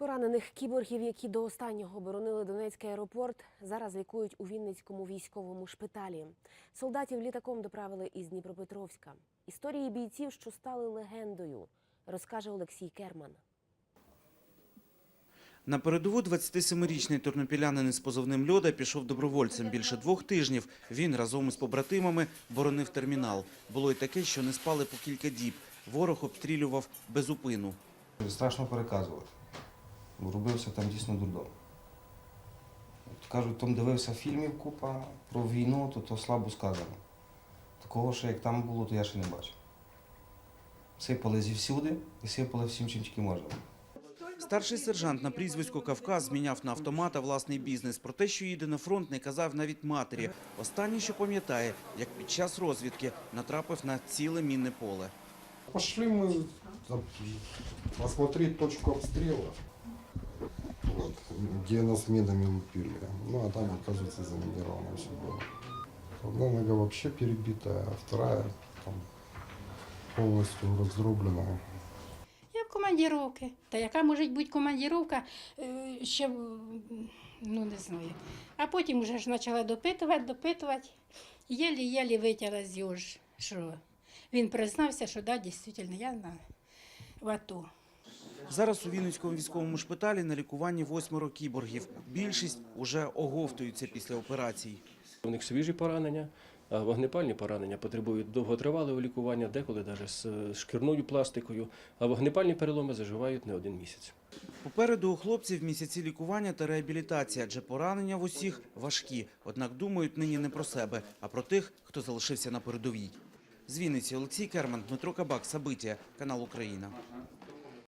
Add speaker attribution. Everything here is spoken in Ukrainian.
Speaker 1: Поранених кіборгів, які до останнього боронили Донецький аеропорт, зараз лікують у Вінницькому військовому шпиталі. Солдатів літаком доправили із Дніпропетровська. Історії бійців, що стали легендою, розкаже Олексій Керман.
Speaker 2: На передову 27-річний тернопілянин із позовним «Льода» пішов добровольцем. Більше двох тижнів він разом із побратимами боронив термінал. Було й таке, що не спали по кілька діб. Ворог обстрілював без упину.
Speaker 3: Страшно переказувати. Робився там дійсно дурдом. От кажуть, там дивився фільмів купа про війну, то то слабо сказано. Такого, що як там було, то я ще не бачив. Сипали зівсюди і сипали всім, чим тільки можна.
Speaker 2: Старший сержант на прізвисько Кавказ зміняв на автомата власний бізнес. Про те, що їде на фронт, не казав навіть матері. Останнє, що пам'ятає, як під час розвідки натрапив на ціле мінне поле.
Speaker 4: Пошли мы там, точку обстрела, вот, где нас минами лупили. Ну, а там, оказывается, заминировано все было. Одна нога вообще перебитая, а вторая там, полностью раздробленная.
Speaker 5: Я в командіровки. Та яка може бути командіровка, е, ще ну не знаю. А потім вже ж почала допитувати, допитувати. Єлі-єлі витягла з його що він признався, що да, дійсно, я на в АТО.
Speaker 2: Зараз у Вінницькому військовому шпиталі на лікуванні восьмеро кіборгів. Більшість уже оговтуються після операцій.
Speaker 6: У них свіжі поранення, вогнепальні поранення потребують довготривалого лікування, деколи навіть з е, шкірною пластикою, а вогнепальні переломи заживають не один місяць.
Speaker 2: Попереду у хлопців місяці лікування та реабілітація, адже поранення в усіх важкі. Однак думають нині не про себе, а про тих, хто залишився на передовій. З Вінниці Олексій Керман, Дмитро Кабак, Сабиття, канал Україна.